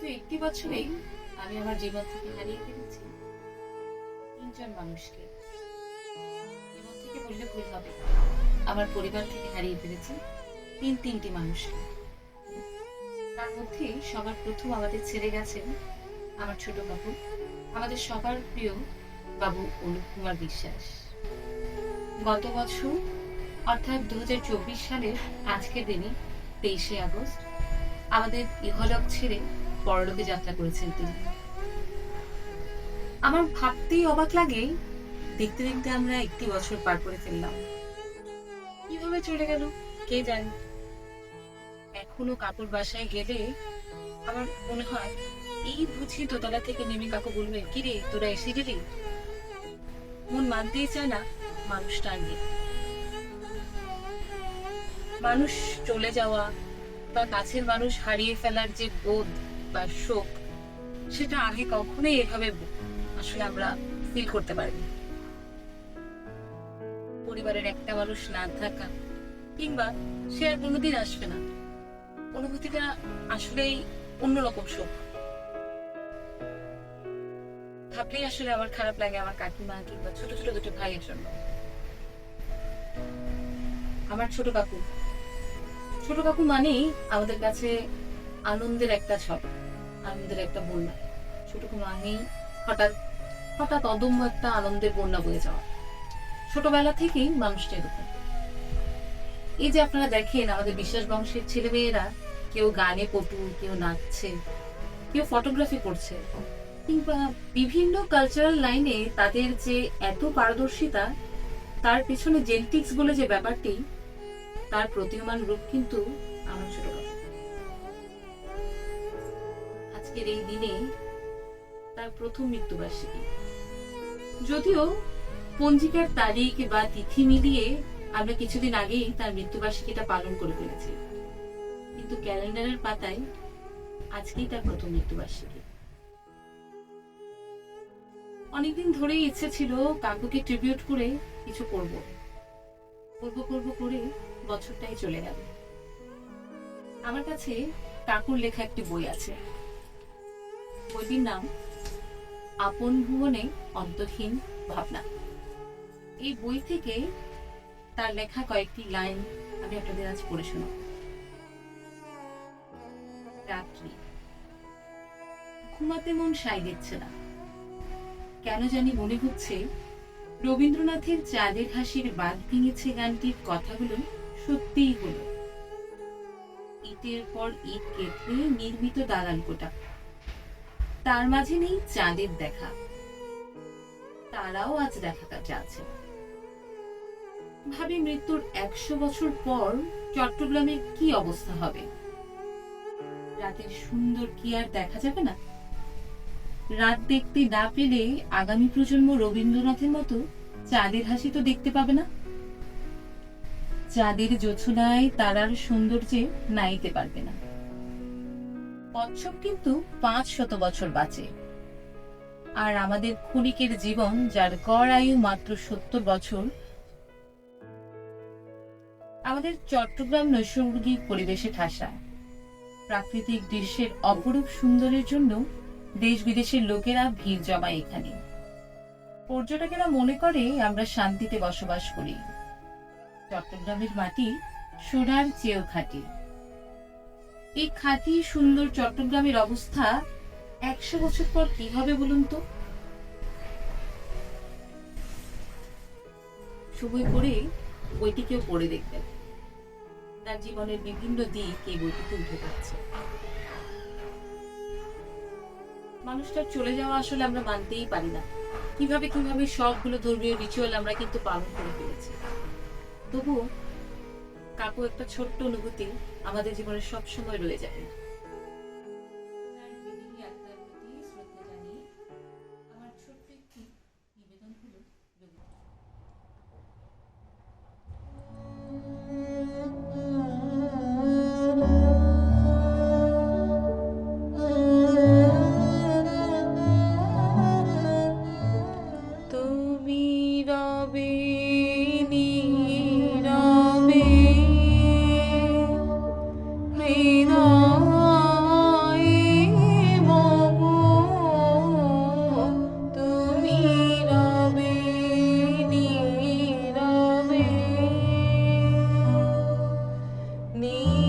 মাত্র একটি বছরেই আমি আমার জীবন থেকে হারিয়ে ফেলেছি। তিনজন মানুষকে। জীবন থেকে বললে ভুল হবে। আমার পরিবার থেকে হারিয়ে ফেলেছি তিন তিনটি মানুষকে। তার মধ্যে সবার প্রথম আমাদের ছেড়ে গেছেন আমার ছোট বাবু। আমাদের সবার প্রিয় বাবু অনুপ কুমার বিশ্বাস। গত বছর, অর্থাৎ দু হাজার চব্বিশ সালের আজকের দিনে তেইশে আগস্ট, আমাদের ইহলোক ছেড়ে পরলোকে যাত্রা করেছেন তিনি। আমার ভাবতেই অবাক লাগে, দেখতে দেখতে আমরা একটি বছর পার করে ফেললাম। কীভাবে চলে গেল, কে জানে? এখনও কাকুর বাসায় গেলে আমার মনে হয়, এই বুঝি দোতলা থেকে নেমে কাকু বলবে, কিরে, তোরা এসে গেলি? মন মানতেই চায় না মানুষটা নেই মানুষ চলে যাওয়া বা কাছের মানুষ হারিয়ে ফেলার যে বোধ বা শোক, সেটা আগে কখনোই এভাবে আসলে আমরা ফিল করতে পারিনি। পরিবারের একটা মানুষ না থাকা কিংবা সে আর কোনোদিন আসবে না, অনুভূতিটা আসলেই অন্যরকম শোক। ভাবলেই আসলে আমার খারাপ লাগে আমার কাকিমা কিংবা ছোট ছোট দুটো ভাইয়ের জন্য। আমার ছোট কাকু। ছোট কাকু মানেই আমাদের কাছে আনন্দের একটা ছক আনন্দের একটা বন্যা। ছোট কাকু মানেই হঠাৎ হঠাৎ অদম্য একটা আনন্দের বন্যা বয়ে যাওয়া। ছোটবেলা থেকেই মানুষটা এরকম এই যে আপনারা দেখেন, আমাদের বিশ্বাস বংশের ছেলেমেয়েরা কেউ গানে পটু, কেউ নাচছে, কেউ ফটোগ্রাফি করছে, কিংবা বিভিন্ন কালচারাল লাইনে তাদের যে এত পারদর্শিতা, তার পেছনে জেনেটিক্স বলে যে ব্যাপারটি, তার প্রতীয়মান রূপ কিন্তু আমার ছোট আজকের এই দিনে তার প্রথম মৃত্যুবার্ষিকী। যদিও পঞ্জিকার তারিখ বা তিথি মিলিয়ে আমরা কিছুদিন আগেই তার মৃত্যুবার্ষিকীটা পালন করে ফেলেছি। কিন্তু ক্যালেন্ডারের পাতায় আজকেই তার প্রথম মৃত্যুবার্ষিকী। অনেকদিন ধরেই ইচ্ছে ছিল কাকুকে ট্রিবিউট করে কিছু করব। করব করব করে বছরটাই চলে গেল। আমার কাছে কাকুর লেখা একটি বই আছে। বইটির নাম আপন ভুবনে অন্তহীন ভাবনা। এই বই থেকে তার লেখা কয়েকটি লাইন আমি আপনাদের আজ পড়ে শোনাব। রাত্রি। ঘুমাতে মন সাই দিচ্ছে না। কেন জানি মনে হচ্ছে রবীন্দ্রনাথের চাঁদের হাসির বাদ ভেঙেছে গানটির কথাগুলো সত্যিই হলো। ইটের পর ইট কেটে নির্মিত দালান কোটা। তার মাঝে নেই চাঁদের দেখা। তারাও আজ দেখাটা যাচ্ছে। ভাবি মৃত্যুর একশো বছর পর চট্টগ্রামের কি অবস্থা হবে? রাতের সুন্দর কি আর দেখা যাবে না? রাত দেখতে না পেলে আগামী প্রজন্ম রবীন্দ্রনাথের মতো চাঁদের হাসি তো দেখতে পাবে না। চাঁদের জোছনায় তারার সৌন্দর্যে নাইতে পারবে না। কচ্ছপ কিন্তু পাঁচ শত বছর বাঁচে। আর আমাদের ক্ষণিকের জীবন, যার গড় আয়ু মাত্র সত্তর বছর, আমাদের চট্টগ্রাম নৈসর্গিক পরিবেশে ঠাসা। প্রাকৃতিক দৃশ্যের অপরূপ সুন্দরের জন্য দেশ বিদেশের লোকেরা ভিড় জমায় এখানে। পর্যটকেরা মনে করে আমরা শান্তিতে বসবাস করি। চট্টগ্রামের মাটি সোনার চেয়েও খাঁটি। এই খাঁটি, সুন্দর চট্টগ্রামের অবস্থা একশো বছর পর কি হবে বলুন তো? সময় করে বইটিকেও পড়ে দেখবেন। তার জীবনের বিভিন্ন দিক এই বইটিতে উঠে যাচ্ছে মানুষটার চলে যাওয়া আসলে আমরা মানতেই পারি না। কীভাবে কীভাবে সবগুলো ধর্মীয় রিচুয়াল আমরা কিন্তু পালন করে ফেলেছি। তবুও কাকু একটা ছোট্ট অনুভূতি আমাদের জীবনে সব সময় রয়ে যাবে। need